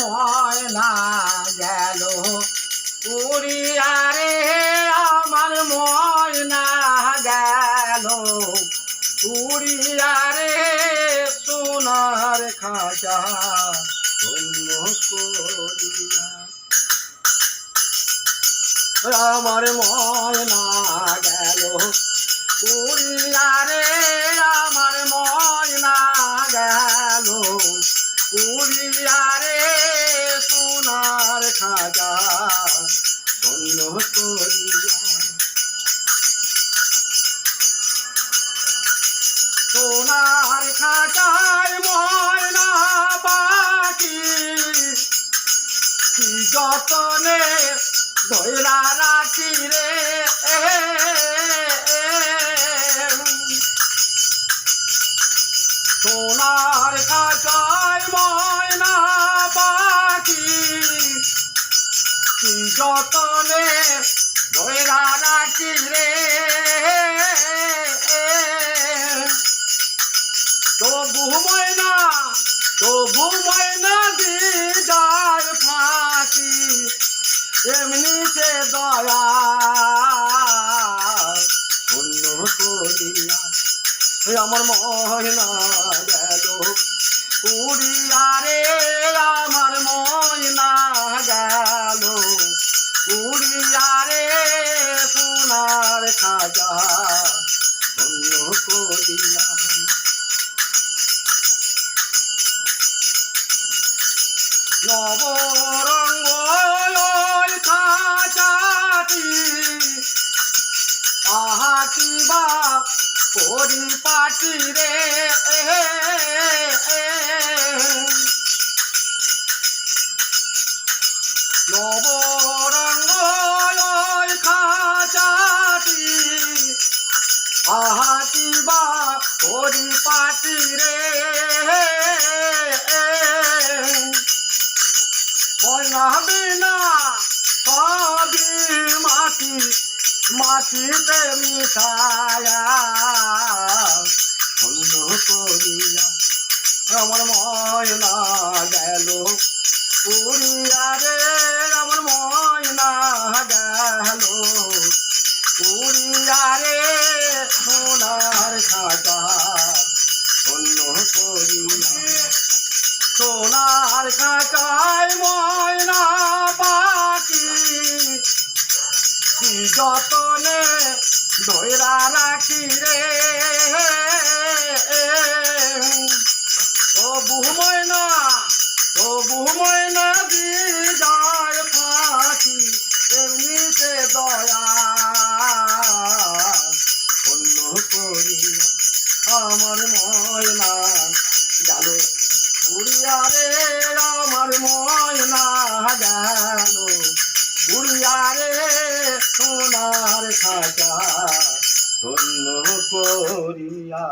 ময়না গেল উড়িয়া রে, আমার ময়না গেল উড়িয়া রে, সোনার খাঁচা আমার ময়না গেল উড়িয়া রে, আমার ময়না করিয়া। সোনার খাঁচায় ময়না পাখি যতনে ধৈরা রাখি রে? সোনার খাঁচায় যতনে ধৈরা রাখি রে। তবু ময়না তবু ময়না দিদার ফাঁকি এমনিতে দয়া অন্য করিয়া। আমার ময়না গেল, উড়িয়া রে আমার ময়না নবরঙ্গ খাচাটি। আহা কিবা পরিপাটি রে। নবরঙ্গ খাচাটি। আহা কিবা পরিপাটি মাটিতে আমার ময়না গেল। উড়িয়া রে, আমার ময়না গেল। উড়িয়া রে, সোনার খাতা সোনার খাঁচায় ময়না যতনে ধৈরা রাখি রে। তবু ময়না তবু ময়না দি যায় ফাঁকি, এমনিতে দয়া অন্য করিয়া আমার ময়না গেল, উড়িয়া রে, আমার ময়না গেল। খাজা ধন্য করিয়া